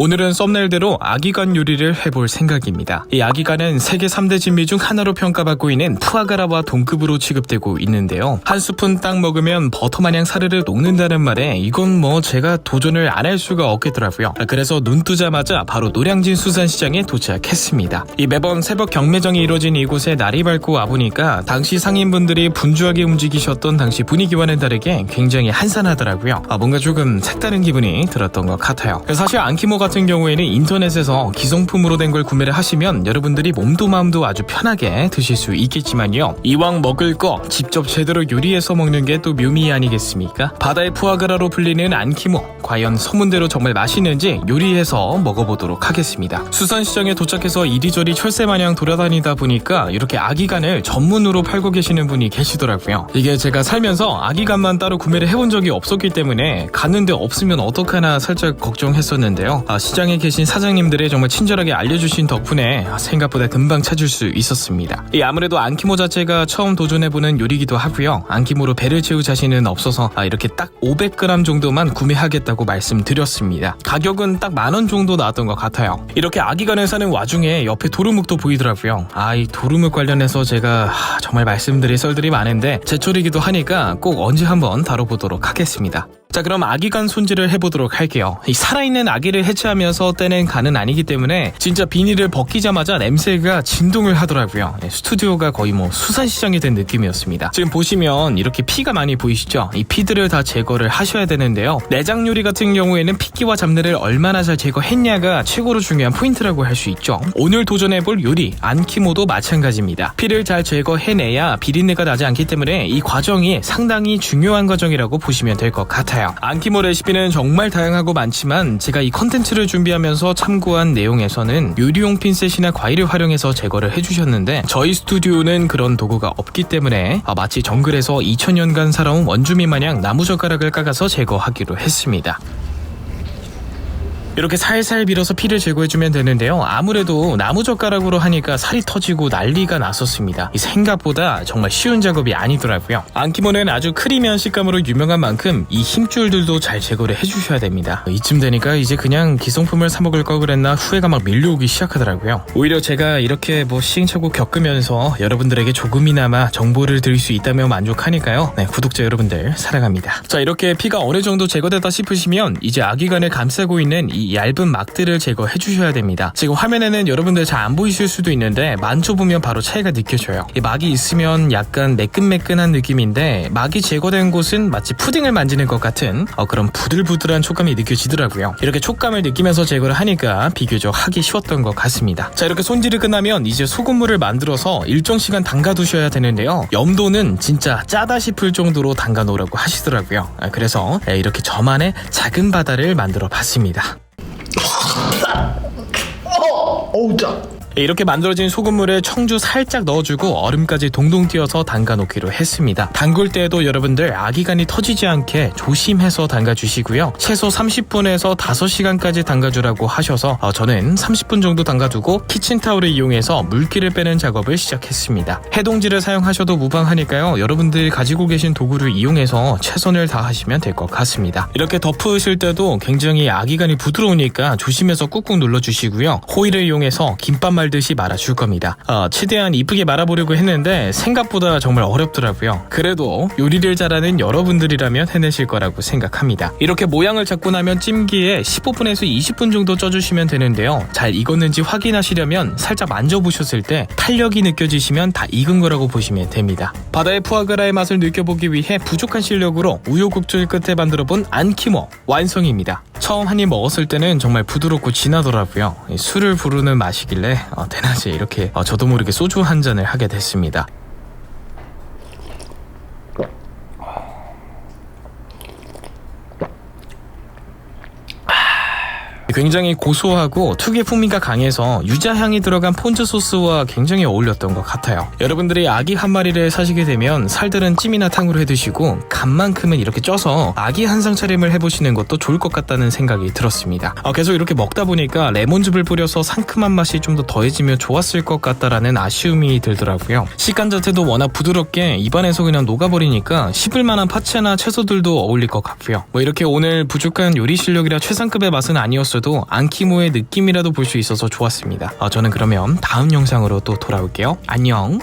오늘은 썸네일대로 아기간 요리를 해볼 생각입니다. 이 아기간은 세계 3대 진미 중 하나로 평가받고 있는 푸아그라와 동급으로 취급되고 있는데요. 한 스푼 딱 먹으면 버터 마냥 사르르 녹는다는 말에 이건 뭐 제가 도전을 안 할 수가 없겠더라고요. 그래서 눈 뜨자마자 바로 노량진 수산시장에 도착했습니다. 이 매번 새벽 경매정이 이루어진 이곳에 날이 밝고 와보니까 당시 상인분들이 분주하게 움직이셨던 당시 분위기와는 다르게 굉장히 한산하더라고요. 아, 뭔가 조금 색다른 기분이 들었던 것 같아요. 사실 안키모 같은 경우에는 인터넷에서 기성품으로 된 걸 구매를 하시면 여러분들이 몸도 마음도 아주 편하게 드실 수 있겠지만요. 이왕 먹을 거 직접 제대로 요리해서 먹는 게 또 묘미 아니겠습니까? 바다의 푸아그라로 불리는 안키모. 과연 소문대로 정말 맛있는지 요리해서 먹어보도록 하겠습니다. 수산시장에 도착해서 이리저리 철새마냥 돌아다니다 보니까 이렇게 아기간을 전문으로 팔고 계시는 분이 계시더라고요. 이게 제가 살면서 아기간만 따로 구매를 해본 적이 없었기 때문에 갔는데 없으면 어떡하나 살짝 걱정했었는데요. 아, 시장에 계신 사장님들이 정말 친절하게 알려주신 덕분에 아, 생각보다 금방 찾을 수 있었습니다. 이 아무래도 안키모 자체가 처음 도전해보는 요리기도 하고요. 안키모로 배를 채울 자신은 없어서 아, 이렇게 딱 500g 정도만 구매하겠다고 말씀드렸습니다. 가격은 딱 만 원 정도 나왔던 것 같아요. 이렇게 아기간을 사는 와중에 옆에 도루묵도 보이더라고요. 아, 이 도루묵 관련해서 제가 하, 정말 말씀드릴 썰들이 많은데 제철이기도 하니까 꼭 언제 한번 다뤄보도록 하겠습니다. 자 그럼 아기 간 손질을 해보도록 할게요. 이 살아있는 아기를 해체하면서 떼낸 간은 아니기 때문에 진짜 비닐을 벗기자마자 냄새가 진동을 하더라고요. 네, 스튜디오가 거의 뭐 수산시장이 된 느낌이었습니다. 지금 보시면 이렇게 피가 많이 보이시죠? 이 피들을 다 제거를 하셔야 되는데요. 내장 요리 같은 경우에는 핏기와 잡내를 얼마나 잘 제거했냐가 최고로 중요한 포인트라고 할 수 있죠. 오늘 도전해볼 요리 안키모도 마찬가지입니다. 피를 잘 제거해내야 비린내가 나지 않기 때문에 이 과정이 상당히 중요한 과정이라고 보시면 될 것 같아요 안키모 레시피는 정말 다양하고 많지만 제가 이 컨텐츠를 준비하면서 참고한 내용에서는 요리용 핀셋이나 과일을 활용해서 제거를 해주셨는데 저희 스튜디오는 그런 도구가 없기 때문에 아, 마치 정글에서 2000년간 살아온 원주민 마냥 나무젓가락을 깎아서 제거하기로 했습니다. 이렇게 살살 밀어서 피를 제거해주면 되는데요. 아무래도 나무젓가락으로 하니까 살이 터지고 난리가 났었습니다. 이 생각보다 정말 쉬운 작업이 아니더라고요. 안키모는 아주 크리미한 식감으로 유명한 만큼 이 힘줄들도 잘 제거를 해주셔야 됩니다. 이쯤 되니까 이제 그냥 기성품을 사 먹을 걸 그랬나 후회가 막 밀려오기 시작하더라고요. 오히려 제가 이렇게 뭐 시행착오 겪으면서 여러분들에게 조금이나마 정보를 드릴 수 있다면 만족하니까요. 네, 구독자 여러분들 사랑합니다. 자, 이렇게 피가 어느 정도 제거됐다 싶으시면 이제 아기간을 감싸고 있는 이 얇은 막들을 제거해 주셔야 됩니다. 지금 화면에는 여러분들 잘 안 보이실 수도 있는데 만져보면 바로 차이가 느껴져요. 이 막이 있으면 약간 매끈매끈한 느낌인데 막이 제거된 곳은 마치 푸딩을 만지는 것 같은 어, 그런 부들부들한 촉감이 느껴지더라고요. 이렇게 촉감을 느끼면서 제거를 하니까 비교적 하기 쉬웠던 것 같습니다. 자 이렇게 손질이 끝나면 이제 소금물을 만들어서 일정 시간 담가 두셔야 되는데요. 염도는 진짜 짜다 싶을 정도로 담가 놓으라고 하시더라고요. 아, 그래서 이렇게 저만의 작은 바다를 만들어 봤습니다. 어우 짜. 이렇게 만들어진 소금물에 청주 살짝 넣어주고 얼음까지 동동 띄어서 담가 놓기로 했습니다. 담글 때에도 여러분들 아기간이 터지지 않게 조심해서 담가 주시고요. 최소 30분에서 5시간까지 담가 주라고 하셔서 어, 저는 30분 정도 담가 두고 키친타올을 이용해서 물기를 빼는 작업을 시작했습니다. 해동지를 사용하셔도 무방하니까요. 여러분들이 가지고 계신 도구를 이용해서 최선을 다하시면 될 것 같습니다. 이렇게 덮으실 때도 굉장히 아기간이 부드러우니까 조심해서 꾹꾹 눌러 주시고요. 호일을 이용해서 김밥 말 듯이 말아줄 겁니다. 어, 최대한 이쁘게 말아보려고 했는데 생각보다 정말 어렵더라고요. 그래도 요리를 잘하는 여러분들이라면 해내실 거라고 생각합니다. 이렇게 모양을 잡고 나면 찜기에 15분에서 20분 정도 쪄주시면 되는데요. 잘 익었는지 확인하시려면 살짝 만져보셨을 때 탄력이 느껴지시면 다 익은 거라고 보시면 됩니다. 바다의 푸아그라의 맛을 느껴보기 위해 부족한 실력으로 우여곡절 끝에 만들어본 안키모 완성입니다. 처음 한 입 먹었을 때는 정말 부드럽고 진하더라고요. 이 술을 부르는 맛이길래 어, 대낮에 이렇게 어, 저도 모르게 소주 한 잔을 하게 됐습니다. 굉장히 고소하고 특유의 풍미가 강해서 유자향이 들어간 폰즈 소스와 굉장히 어울렸던 것 같아요. 여러분들이 아기 한 마리를 사시게 되면 살들은 찜이나 탕으로 해 드시고 간만큼은 이렇게 쪄서 아기 한상 차림을 해보시는 것도 좋을 것 같다는 생각이 들었습니다. 어, 계속 이렇게 먹다 보니까 레몬즙을 뿌려서 상큼한 맛이 좀 더 더해지면 좋았을 것 같다라는 아쉬움이 들더라고요. 식감 자체도 워낙 부드럽게 입안에서 그냥 녹아버리니까 씹을 만한 파채나 채소들도 어울릴 것 같고요. 뭐 이렇게 오늘 부족한 요리 실력이라 최상급의 맛은 아니었어도 아니더라도 안키모의 느낌이라도 볼 수 있어서 좋았습니다. 어, 저는 그러면 다음 영상으로 또 돌아올게요. 안녕.